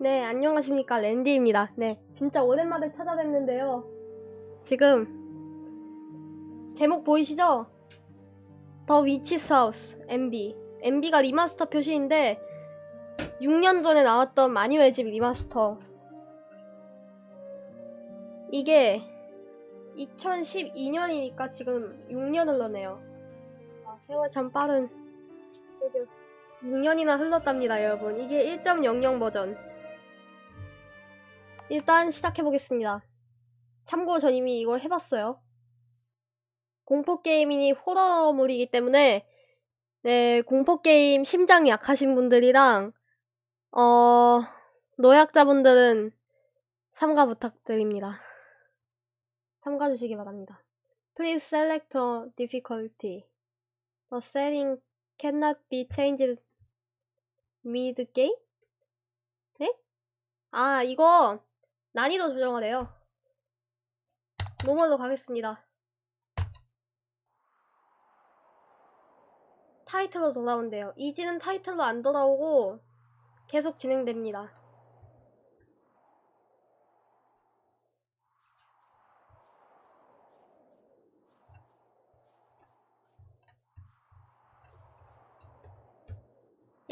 네, 안녕하십니까. 랜디입니다. 네, 진짜 오랜만에 찾아뵙는데요. 지금, 제목 보이시죠? 더 위치스 하우스, MB. MB가 리마스터 표시인데, 6년 전에 나왔던 마뉴의 집 리마스터. 이게, 2012년이니까 지금 6년 흘렀네요. 아, 세월 참 빠른. 드디어 6년이나 흘렀답니다, 여러분. 이게 1.00 버전. 일단 시작해보겠습니다. 참고로 전 이미 이걸 해봤어요. 공포게임이니 호러물이기 때문에, 네, 공포게임 심장이 약하신 분들이랑, 어, 노약자분들은 참가 부탁드립니다. 참가해주시기 바랍니다. Please select a difficulty. The setting cannot be changed mid-game? 네? 아, 이거 난이도 조정하래요. 노멀로 가겠습니다. 타이틀로 돌아온대요. 이지는 타이틀로 안 돌아오고 계속 진행됩니다.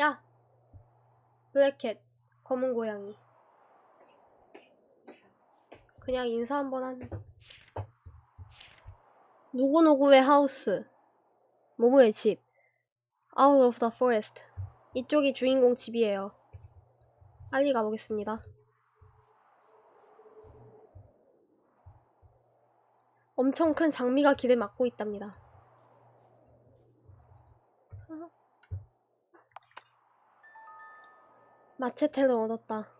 야! 블랙캣, 검은 고양이. 그냥 인사 한번 한. 누구누구의 하우스. 모모의 집. Out of the forest. 이쪽이 주인공 집이에요. 빨리 가보겠습니다. 엄청 큰 장미가 길을 막고 있답니다. 마체테를 얻었다.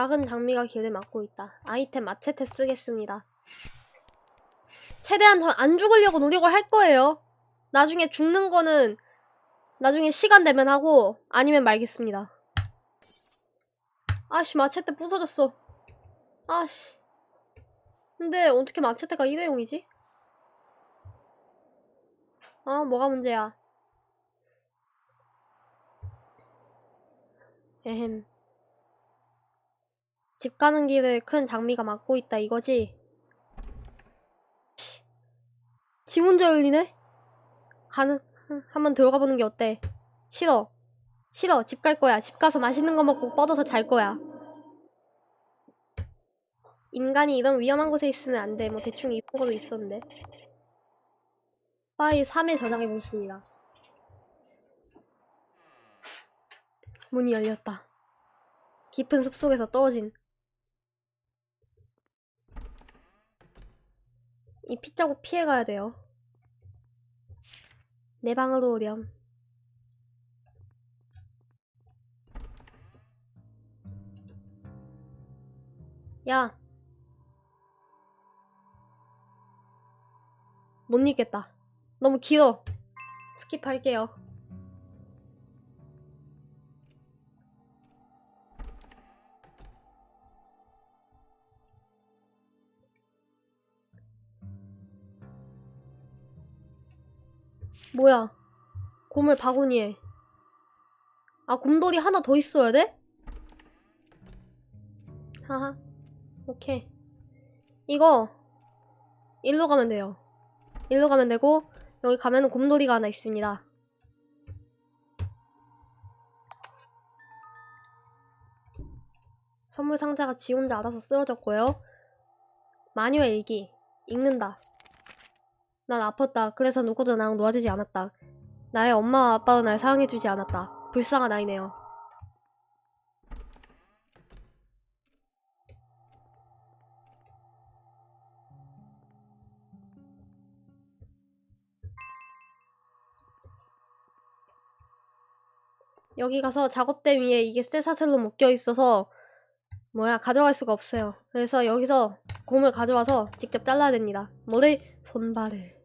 작은 장미가 길을 막고 있다. 아이템 마체테 쓰겠습니다. 최대한 저안 죽으려고 노력을 할 거예요. 나중에 죽는 거는 나중에 시간 되면 하고 아니면 말겠습니다. 아씨 마체테 부서졌어. 아씨. 근데 어떻게 마체테가 일회용이지? 아 뭐가 문제야. 에헴. 집 가는 길을 큰 장미가 막고 있다 이거지? 씨. 집 혼자 열리네? 가는 응, 한번 들어가 보는 게 어때? 싫어. 싫어. 집 갈 거야. 집 가서 맛있는 거 먹고 뻗어서 잘 거야. 인간이 이런 위험한 곳에 있으면 안 돼. 뭐 대충 이런 거도 있었는데. 파일 3에 저장해 보겠습니다. 문이 열렸다. 깊은 숲속에서 떨어진 이 핏자국 피해가야 돼요. 내 방으로 오렴. 야. 못 읽겠다. 너무 길어. 스킵할게요. 뭐야? 곰을 바구니에. 아, 곰돌이 하나 더 있어야 돼? 하하. 오케이. 이거, 일로 가면 돼요. 일로 가면 되고, 여기 가면은 곰돌이가 하나 있습니다. 선물 상자가 지 혼자 알아서 쓰러졌고요. 마녀 일기. 읽는다. 난 아팠다. 그래서 누구도 나랑 놓아주지 않았다. 나의 엄마와 아빠도 날 사랑해주지 않았다. 불쌍한 아이네요. 여기 가서 작업대 위에 이게 쇠 사슬로 묶여 있어서 뭐야 가져갈 수가 없어요. 그래서 여기서 곰을 가져와서 직접 잘라야 됩니다. 머리 손발을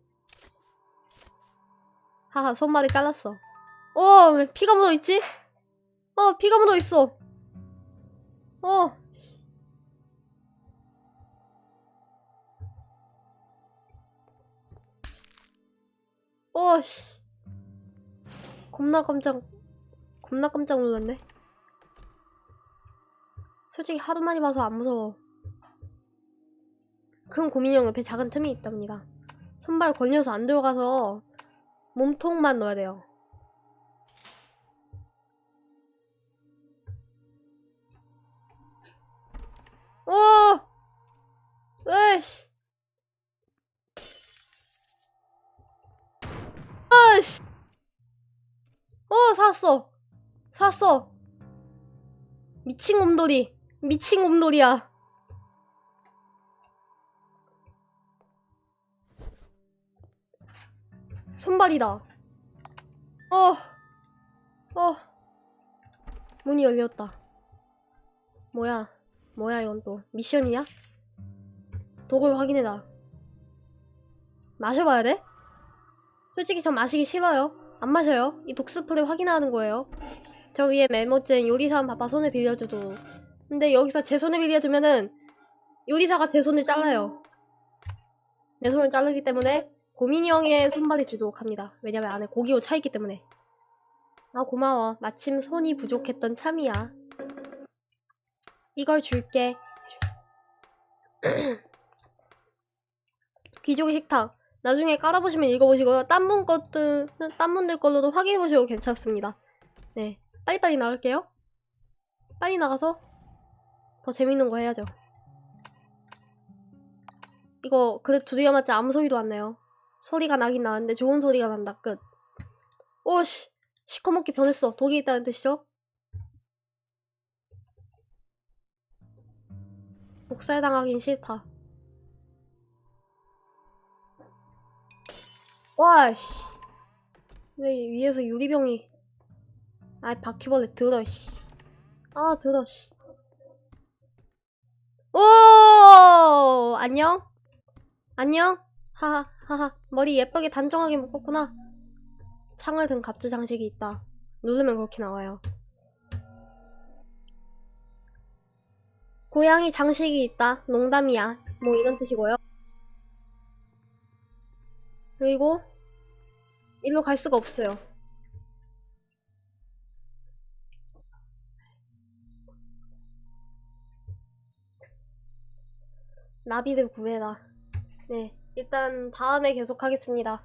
하하 손발이 잘랐어. 어, 왜 피가 묻어 있지? 어, 피가 묻어 있어. 어, 어 씨. 겁나 깜짝, 겁나 깜짝 놀랐네. 솔직히 하도 많이 봐서 안 무서워. 큰 고민형 옆에 작은 틈이 있답니다. 손발 걸려서 안 들어가서 몸통만 넣어야 돼요. 오! 으이씨. 아이씨. 어, 살았어. 살았어. 미친 곰돌이. 미친 곰돌이야. 손발이다. 어, 어. 문이 열렸다. 뭐야? 뭐야, 이건 또. 미션이야? 독을 확인해라. 마셔봐야 돼? 솔직히 전 마시기 싫어요. 안 마셔요. 이 독스프레 확인하는 거예요. 저 위에 메모증 요리사는 바빠 손을 빌려줘도. 근데 여기서 제 손을 빌려주면은 요리사가 제 손을 잘라요. 내 손을 자르기 때문에 고민이 형의 손발이 주도록 합니다. 왜냐면 안에 고기로 차있기 때문에. 아 고마워. 마침 손이 부족했던 참이야. 이걸 줄게. 귀족의 식탁. 나중에 깔아보시면 읽어보시고요. 딴분 것들, 딴 분들 걸로도 확인해보시고 괜찮습니다. 네. 빨리빨리 나갈게요. 빨리 나가서 더 재밌는 거 해야죠. 이거 그래 두드려 맞지 아무 소리도 안 나요. 소리가 나긴 나는데 좋은 소리가 난다. 끝. 오씨. 시커멓게 변했어. 독이 있다는 뜻이죠? 복살당하긴 싫다. 와씨. 왜 위에서 유리병이. 아이 바퀴벌레 들어 씨. 아 들어 씨. 오 안녕 안녕 하하 하하 머리 예쁘게 단정하게 묶었구나. 창을 든 갑주 장식이 있다. 누르면 그렇게 나와요. 고양이 장식이 있다. 농담이야. 뭐 이런 뜻이고요. 그리고 일로 갈 수가 없어요. 나비를 구해라. 네 일단 다음에 계속하겠습니다